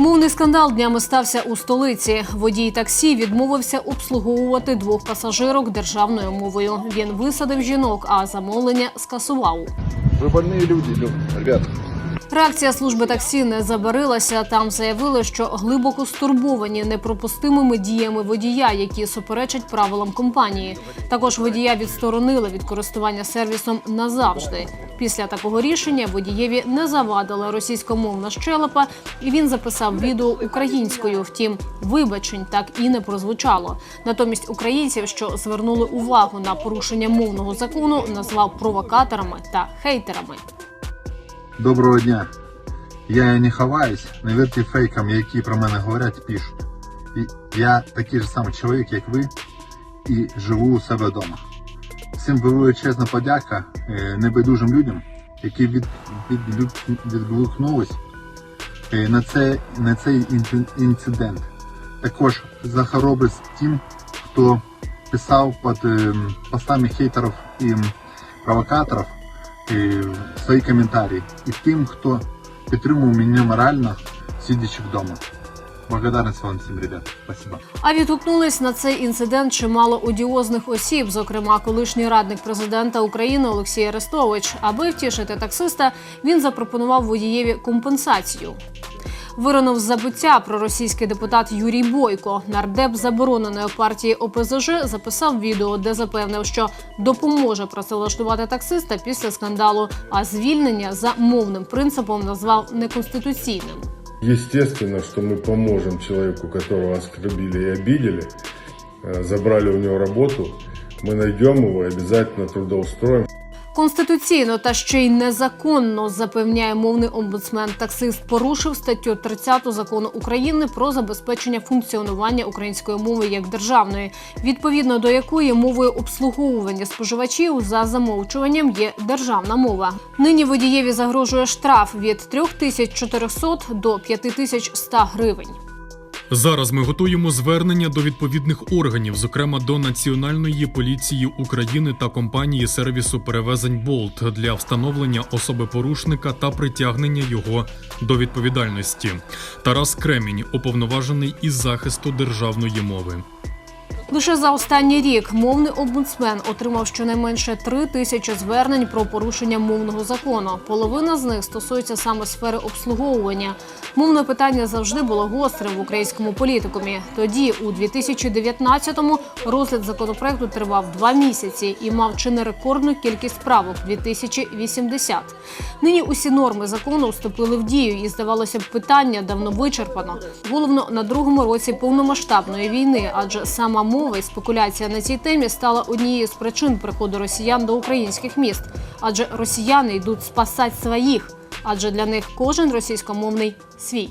Мовний скандал днями стався у столиці. Водій таксі відмовився обслуговувати двох пасажирок державною мовою. Він висадив жінок, а замовлення скасував. Вы больные люди, лю- ребят. Реакція служби таксі не забарилася. Там заявили, що глибоко стурбовані непропустимими діями водія, які суперечать правилам компанії. Також водія відсторонили від користування сервісом назавжди. Після такого рішення водієві не завадила російськомовна щелепа, і він записав відео українською. Втім, вибачень так і не прозвучало. Натомість українців, що звернули увагу на порушення мовного закону, назвав провокаторами та хейтерами. Доброго дня. Я не ховаюсь, не вірте фейкам, які про мене говорять, пишуть. Я такий же самий чоловік, як ви, і живу у себе вдома. Всім величезна подяка е, небайдужим людям, які від, від, відгукнулись е, на, це, на цей інцидент. Також за хоробрість тим, хто писав під е, постами хейтерів і провокаторів свої коментарі. І тим, хто підтримував мене морально, сидячи вдома. Благодарность вам всім, ребят. Спасибо. А відгукнулись на цей інцидент чимало одіозних осіб, зокрема колишній радник президента України Олексій Арестович. Аби втішити таксиста, він запропонував водієві компенсацію. Виринув з забуття проросійський депутат Юрій Бойко. Нардеп забороненої партії ОПЗЖ записав відео, де запевнив, що допоможе працевлаштувати таксиста після скандалу, а звільнення за мовним принципом назвав неконституційним. Естественно, что мы поможем человеку, которого оскорбили и обидели, э, забрали у него работу, мы найдем его и обязательно трудоустроим. Конституційно та ще й незаконно запевняє мовний омбудсмен. Таксист порушив статтю 30 закону України про забезпечення функціонування української мови як державної, відповідно до якої мовою обслуговування споживачів за замовчуванням є державна мова. Нині водієві загрожує штраф від 3400 до 5100 гривень. Зараз ми готуємо звернення до відповідних органів, зокрема до Національної поліції України та компанії сервісу перевезень Болт для встановлення особи порушника та притягнення його до відповідальності. Тарас Кремінь, уповноважений із захисту державної мови. Лише за останній рік мовний омбудсмен отримав щонайменше три тисячі звернень про порушення мовного закону. Половина з них стосується саме сфери обслуговування. Мовне питання завжди було гострим в українському політикумі. Тоді, у 2019-му, розгляд законопроекту тривав два місяці і мав чи не рекордну кількість правок 2080. Нині усі норми закону вступили в дію, і здавалося б, питання давно вичерпано. Головно на другому році повномасштабної війни, адже сама мова і спекуляція на цій темі стала однією з причин приходу росіян до українських міст. Адже росіяни йдуть спасати своїх, адже для них кожен російськомовний свій.